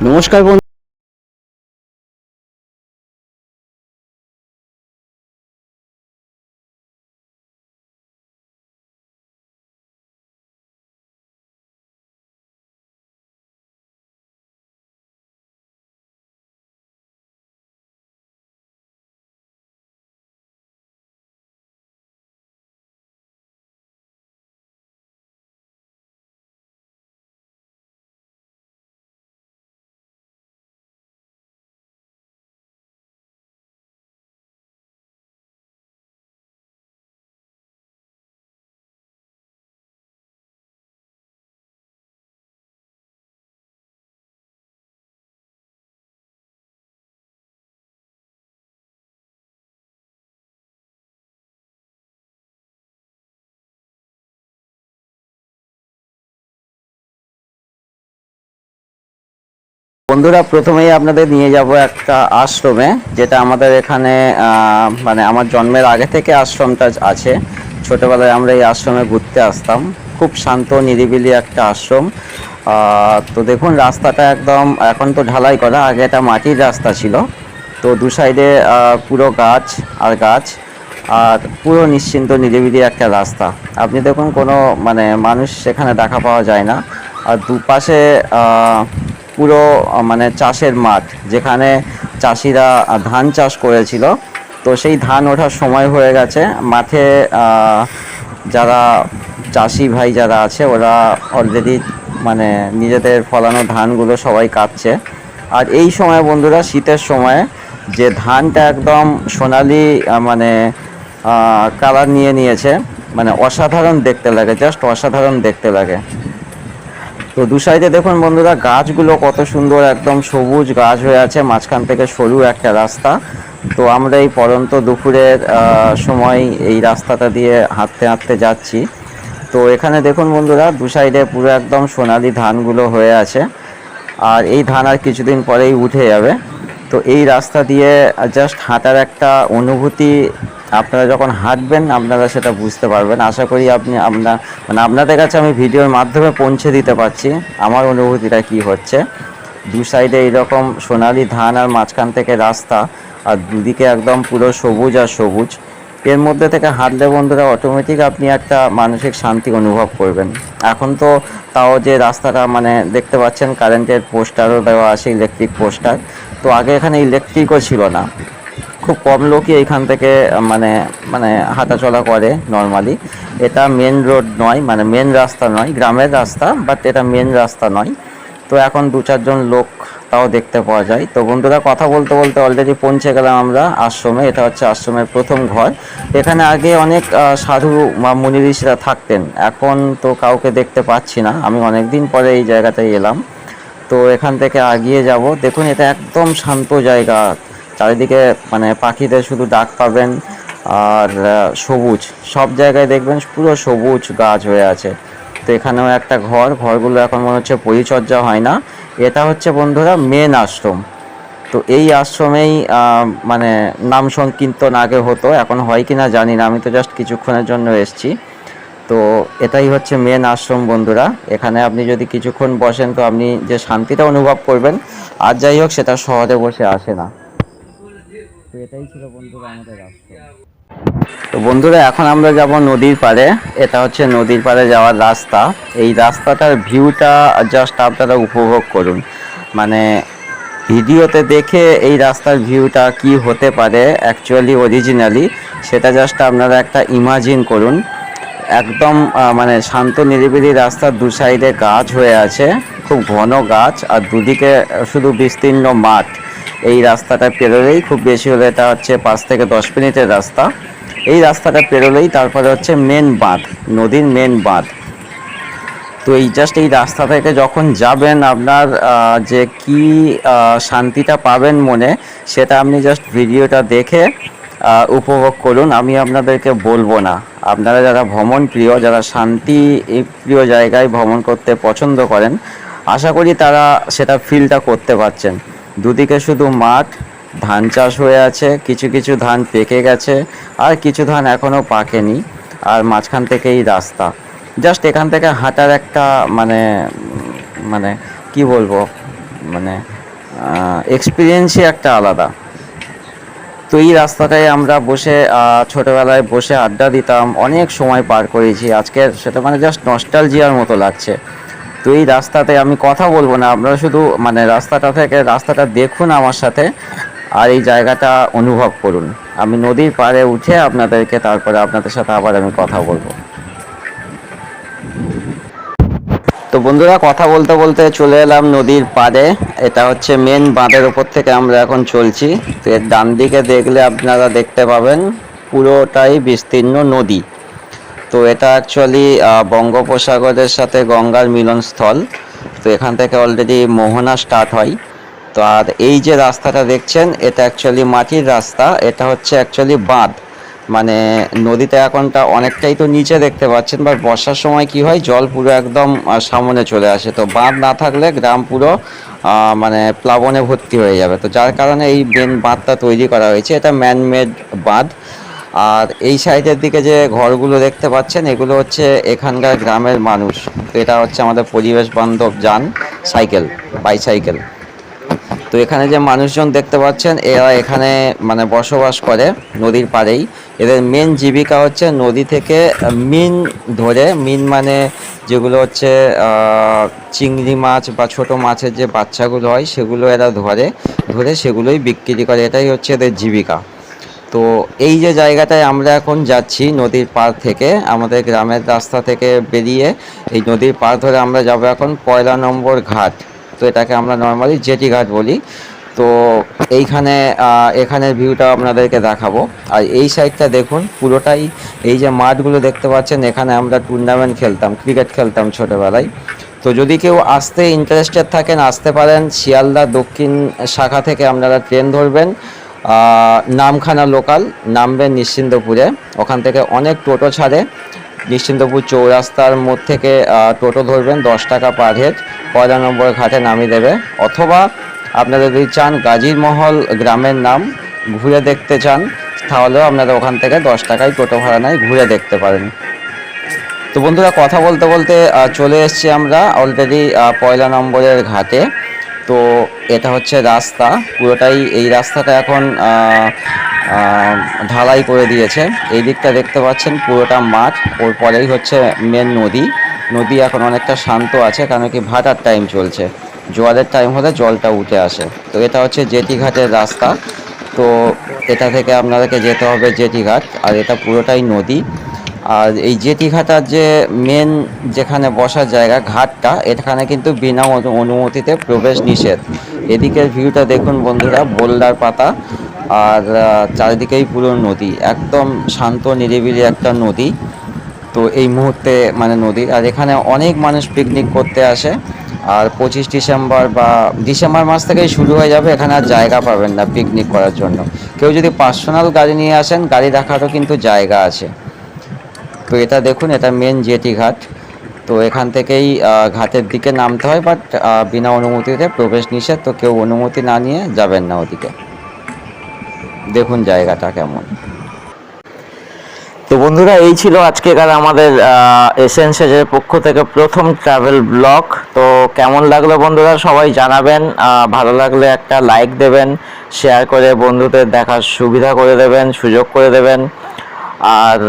নমস্কার বন্ধু বন্ধুরা, প্রথমেই আপনাদের নিয়ে যাব একটা আশ্রমে, যেটা আমাদের এখানে মানে আমার জন্মের আগে থেকে আশ্রমটা আছে। ছোটবেলায় আমরা এই আশ্রমে ঘুরতে আসতাম। খুব শান্ত, নিরিবিলি একটা আশ্রম। তো দেখুন, রাস্তাটা একদম, এখন তো ঢালাই করা, আগে এটা মাটির রাস্তা ছিল। তো দু সাইডে পুরো গাছ আর গাছ, আর পুরো নিশ্চিন্ত, নিরিবিলি একটা রাস্তা। আপনি দেখুন, কোনো মানে মানুষ সেখানে দেখা পাওয়া যায় না। আর দুপাশে পুরো মানে চাষের মাঠ, যেখানে চাষিরা ধান চাষ করেছিল। তো সেই ধান ওঠার সময় হয়ে গেছে। মাঠে যারা চাষি ভাই যারা আছে, ওরা অলরেডি মানে নিজেদের ফলানো ধানগুলো সবাই কাটছে। আর এই সময় বন্ধুরা, শীতের সময় যে ধানটা একদম সোনালি মানে কালার নিয়ে নিয়েছে মানে অসাধারণ দেখতে লাগে জাস্ট অসাধারণ দেখতে লাগে। তো দু সাইডে দেখুন বন্ধুরা, গাছগুলো কত সুন্দর একদম সবুজ গাছ হয়ে আছে, মাঝখান থেকে সরু একটা রাস্তা। তো আমরা এই পরন্ত দুপুরের সময় এই রাস্তাটা দিয়ে হাঁটতে হাঁটতে যাচ্ছি। তো এখানে দেখুন বন্ধুরা, দু সাইডে পুরো একদম সোনালি ধানগুলো হয়ে আছে। আর এই ধান আর কিছুদিন পরেই উঠে যাবে। তো এই রাস্তা দিয়ে জাস্ট হাঁটার একটা অনুভূতি আপনারা যখন হাঁটবেন, আপনারা সেটা বুঝতে পারবেন। আশা করি আপনি আপনার মানে আপনাদের কাছে আমি ভিডিওর মাধ্যমে পৌঁছে দিতে পারছি আমার অনুভূতিটা কি হচ্ছে। দু সাইডে এইরকম সোনালি ধান আর মাঝখান থেকে রাস্তা, আর দুদিকে একদম পুরো সবুজ আর সবুজ। এর মধ্যে থেকে হাঁটলে বন্ধুরা অটোমেটিক আপনি একটা মানসিক শান্তি অনুভব করবেন। এখন তো তাও যে রাস্তাটা মানে দেখতে পাচ্ছেন কারেন্টের পোস্টারও দেওয়া আছে ইলেকট্রিক পোস্টার তো আগে এখানে ইলেকট্রিকও ছিল না। খুব কম লোকই এখান থেকে মানে মানে হাঁটাচলা করে নর্মালি এটা মেন রোড নয় মানে মেন রাস্তা নয়, গ্রামের রাস্তা বাট এটা মেন রাস্তা নয়। তো এখন দু চারজন লোক তাও দেখতে পাওয়া যায়। তো বন্ধুরা, কথা বলতে বলতে অলরেডি পৌঁছে গেলাম আমরা আশ্রমে। এটা হচ্ছে আশ্রমের প্রথম ঘর। এখানে আগে অনেক সাধু বা মুনি ঋষিরা থাকতেন। এখন তো কাউকে দেখতে পাচ্ছি না। আমি অনেক দিন পরে এই জায়গাটায় এলাম। তো এখান থেকে আগিয়ে যাব। দেখুন, এটা একদম শান্ত জায়গা। চারিদিকে মানে পাখিদের শুধু ডাক পাবেন আর সবুজ। সব জায়গায় দেখবেন পুরো সবুজ গাছ হয়ে আছে। তো এখানেও একটা ঘর। ঘরগুলো এখন মনে হচ্ছে পরিচর্যা হয় না। এটা হচ্ছে বন্ধুরা মেন আশ্রম। তো এই আশ্রমেই মানে নাম সংকীর্তন আগে হতো। এখন হয় কি না জানি না। আমি তো জাস্ট কিছুক্ষণের জন্য এসেছি। তো এটাই হচ্ছে মেন আশ্রম বন্ধুরা। এখানে আপনি যদি কিছুক্ষণ বসেন তো আপনি যে শান্তিটা অনুভব করবেন, আর যাই হোক সেটা শহরে বসে আসে না। তো এটাই ছিল বন্ধুরা আমাদের আশ্রম। তো বন্ধুরা, এখন আমরা যাব নদীর পাড়ে। এটা হচ্ছে নদীর পাড়ে যাওয়ার রাস্তা। এই রাস্তাটার ভিউটা জাস্ট আপনারা উপভোগ করুন। মানে ভিডিওতে দেখে এই রাস্তার ভিউটা কি হতে পারে অ্যাকচুয়ালি অরিজিনালি সেটা জাস্ট আপনারা একটা ইমাজিন করুন। একদম মানে শান্ত, নিরিবিলি রাস্তার দু সাইডে গাছ হয়ে আছে। খুব ঘন গাছ, আর দুদিকে শুধু বিস্তীর্ণ মাঠ। এই রাস্তাটা পেরোলেই খুব বেশি হলে এটা হচ্ছে পাঁচ থেকে দশ মিনিটের রাস্তা। এই রাস্তাটা পেরোলেই তারপরে হচ্ছে মেন বাঁধ, নদীর মেন বাঁধ। তো এই জাস্ট এই রাস্তা থেকে যখন যাবেন আপনার যে কি শান্তিটা পাবেন মনে, সেটা আপনি জাস্ট ভিডিওটা দেখে উপভোগ করুন। আমি আপনাদেরকে বলব না। আপনারা যারা ভ্রমণ প্রিয়, যারা শান্তি প্রিয় জায়গায় ভ্রমণ করতে পছন্দ করেন, আশা করি তারা সেটা ফিলটা করতে পারছেন। দুদিকে শুধু মাঠ, ধান চাষ হয়ে আছে, কিছু কিছু ধান পেকে গেছে, আর কিছু ধান এখনও পাকেনি, আর মাঝখান থেকেই রাস্তা। জাস্ট এখান থেকে হাঁটার একটা মানে মানে কি বলব মানে এক্সপিরিয়েন্সই একটা আলাদা। তো এই রাস্তাটায় আমরা বসে ছোটবেলায় বসে আড্ডা দিতাম, অনেক সময় পার করেছি। আজকে সেটা মানে জাস্ট নস্টালজিয়ার মতো লাগছে। তো এই রাস্তাতে আমি কথা বলব না, আপনারা শুধু মানে রাস্তাটা থেকে রাস্তাটা দেখুন আমার সাথে আর এই জায়গাটা অনুভব করুন। আমি নদীর পাড়ে উঠে আপনাদেরকে তারপরে আপনাদের সাথে আবার আমি কথা বলব। বন্ধুরা, কথা বলতে বলতে চলে এলাম নদীর পাড়ে। এটা হচ্ছে মেন বাঁধের ওপর থেকে আমরা এখন চলছি। তো এর ডান দিকে দেখলে আপনারা দেখতে পাবেন পুরোটাই বিস্তীর্ণ নদী। তো এটা অ্যাকচুয়ালি বঙ্গোপসাগরের সাথে গঙ্গার মিলনস্থল। তো এখান থেকে অলরেডি মোহনা স্টার্ট হয়। তো আর এই যে রাস্তাটা দেখছেন, এটা অ্যাকচুয়ালি মাটির রাস্তা। এটা হচ্ছে অ্যাকচুয়ালি বাঁধ। মানে নদীতে এখনটা অনেকটাই তো নিচে দেখতে পাচ্ছেন বা বর্ষার সময় কি হয়, জল পুরো একদম সামনে চলে আসে। তো বাঁধ না থাকলে গ্রাম পুরো মানে প্লাবনে ভর্তি হয়ে যাবে। তো যার কারণে এই মেন বাঁধটা তৈরি করা হয়েছে, এটা ম্যানমেড বাঁধ। আর এই সাইডের দিকে যে ঘরগুলো দেখতে পাচ্ছেন, এগুলো হচ্ছে এখানকার গ্রামের মানুষ। তো এটা হচ্ছে আমাদের পরিবেশ বান্ধব যান, সাইকেল বাইসাইকেল তো এখানে যে মানুষজন দেখতে পাচ্ছেন, এরা এখানে মানে বসবাস করে নদীর পাড়েই। এদের মেন জীবিকা হচ্ছে নদী থেকে মিন ধরে, মিন মানে যেগুলো হচ্ছে চিংড়ি মাছ বা ছোট মাছের যে বাচ্চাগুলো হয়, সেগুলো এরা ধরে ধরে সেগুলোই বিক্রি করে। এটাই হচ্ছে এদের জীবিকা। তো এই যে জায়গাটায় আমরা এখন যাচ্ছি নদীর পার থেকে, আমাদের গ্রামের রাস্তা থেকে বেরিয়ে এই নদীর পার ধরে আমরা যাব এখন পয়লা নম্বর ঘাট। তো এটাকে আমরা নর্মালি জেটি ঘাট বলি। তো এইখানে এখানের ভিউটা আপনাদেরকে দেখাবো। আর এই সাইডটা দেখুন, পুরোটাই এই যে মাঠগুলো দেখতে পাচ্ছেন, এখানে আমরা টুর্নামেন্ট খেলতাম ক্রিকেট খেলতাম ছোটোবেলায়। তো যদি কেউ আসতে ইন্টারেস্টেড থাকেন, আসতে পারেন, শিয়ালদা দক্ষিণ শাখা থেকে আপনারা ট্রেন ধরবেন নামখানা লোকাল নামবেন নিশ্চিন্তপুরে। ওখান থেকে অনেক টোটো ছাড়ে। নিশ্চিন্তপুর চৌরাস্তার মোড় থেকে টোটো ধরবেন, দশ টাকা পার হেড পয়লা নম্বর ঘাটে নামিয়ে দেবে। অথবা আপনারা যদি চান গাজীর মহল গ্রামের নাম ঘুরে দেখতে চান, তাহলেও আপনারা ওখান থেকে দশ টাকায় টোটো ভাড়া নেয় ঘুরে দেখতে পারেন। তো বন্ধুরা, কথা বলতে বলতে চলে এসেছি আমরা অলরেডি পয়লা নম্বরের ঘাটে। তো এটা হচ্ছে রাস্তা, পুরোটাই এই রাস্তাটা এখন ঢালাই করে দিয়েছে। এই দিকটা দেখতে পাচ্ছেন, পুরোটা মাঠ। ওর পরেই হচ্ছে মেন নদী। নদী এখন অনেকটা শান্ত আছে, কারণ কি ভাটার টাইম চলছে। জোয়ারের টাইম হলে জলটা উঠে আসে। তো এটা হচ্ছে জেটি ঘাটের রাস্তা। তো এটা থেকে আপনাদেরকে যেতে হবে জেটি ঘাট আর এটা পুরোটাই নদী। আর এই জেটি ঘাটার যে মেন যেখানে বসার জায়গা, ঘাটটা, এখানে কিন্তু বিনা অনু- অনুমতিতে প্রবেশ নিষেধ। এদিকের ভিউটা দেখুন বন্ধুরা বোল্ডার পাতা। আর চারিদিকেই পুরো নদী, একদম শান্ত, নিরিবিলি একটা নদী। তো এই মুহূর্তে মানে নদী, আর এখানে অনেক মানুষ পিকনিক করতে আসে। আর পঁচিশ ডিসেম্বর বা ডিসেম্বর মাস থেকেই শুরু হয়ে যাবে, এখানে আর জায়গা পাবেন না পিকনিক করার জন্য। কেউ যদি পার্সোনাল গাড়ি নিয়ে আসেন, গাড়ি রাখারও কিন্তু জায়গা আছে। তো এটা দেখুন, এটা মেন জেটি ঘাট। তো এখান থেকেই ঘাটের দিকে নামতে হয় বাট বিনা অনুমতিতে প্রবেশ নিষেধ, তো কেউ অনুমতি না নিয়ে যাবেন না ওদিকে। দেখুন জায়গাটা কেমন। তো বন্ধুরা, এই ছিল আজকেকার আমাদের এসেন্সেজের পক্ষ থেকে প্রথম ট্রাভেল ব্লগ তো কেমন লাগল বন্ধুরা, সবাই জানাবেন। ভালো লাগলে একটা লাইক দেবেন শেয়ার করে বন্ধুদের দেখার সুবিধা করে দেবেন, সুযোগ করে দেবেন। আর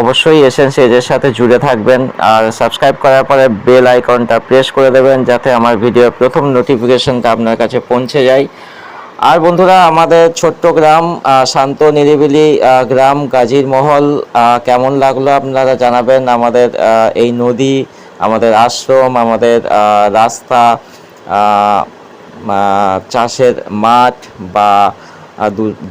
অবশ্যই এসেন্স এজের সাথে জুড়ে থাকবেন। আর সাবস্ক্রাইব করার পরে বেল আইকনটা প্রেস করে দেবেন, যাতে আমার ভিডিওর প্রথম নোটিফিকেশনটা আপনার কাছে পৌঁছে যায়। আর বন্ধুরা, আমাদের ছোট্ট গ্রাম শান্ত নিরিবিলি গ্রাম গাজীর মহল কেমন লাগল আপনারা জানাবেন আমাদের এই নদী, আমাদের আশ্রম, আমাদের রাস্তা চাষের মাঠ বা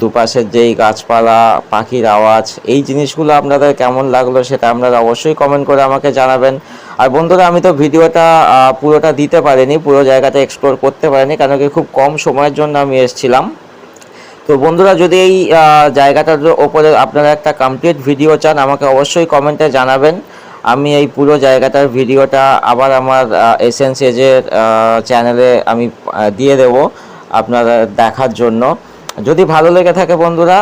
দুপাশের যেই গাছপালা, পাখির আওয়াজ, এই জিনিসগুলো আপনাদের কেমন লাগল সেটা আপনারা অবশ্যই কমেন্ট করে আমাকে জানাবেন। আর বন্ধুরা, আমি তো ভিডিওটা পুরোটা দিতে পারিনি, পুরো জায়গাটা এক্সপ্লোর করতে পারিনি, কারণ কি খুব কম সময়ের জন্য আমি এসেছিলাম। তো বন্ধুরা, যদি এই জায়গাটার ওপরে আপনারা একটা কমপ্লিট ভিডিও চান, আমাকে অবশ্যই কমেন্টে জানাবেন। আমি এই পুরো জায়গাটার ভিডিওটা আবার আমার এসেন্স এজের চ্যানেলে আমি দিয়ে দেব আপনারা দেখার জন্য। যদি ভালো লেগে থাকে বন্ধুরা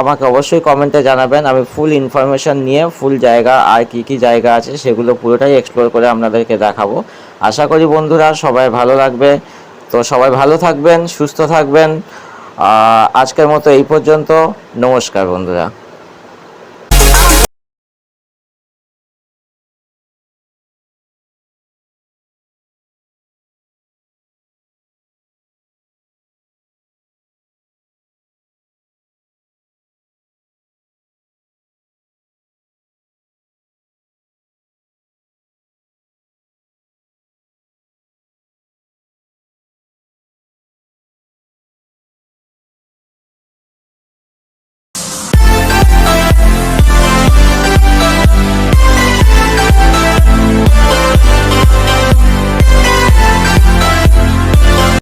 আমাকে অবশ্যই কমেন্টে জানাবেন। আমি ফুল ইনফরমেশন নিয়ে ফুল জায়গা আর কি কি জায়গা আছে সেগুলো পুরোটাই এক্সপ্লোর করে আপনাদেরকে দেখাবো। আশা করি বন্ধুরা সবাই ভালো লাগবে। তো সবাই ভালো থাকবেন, সুস্থ থাকবেন। আজকের মতো এই পর্যন্ত। নমস্কার বন্ধুরা।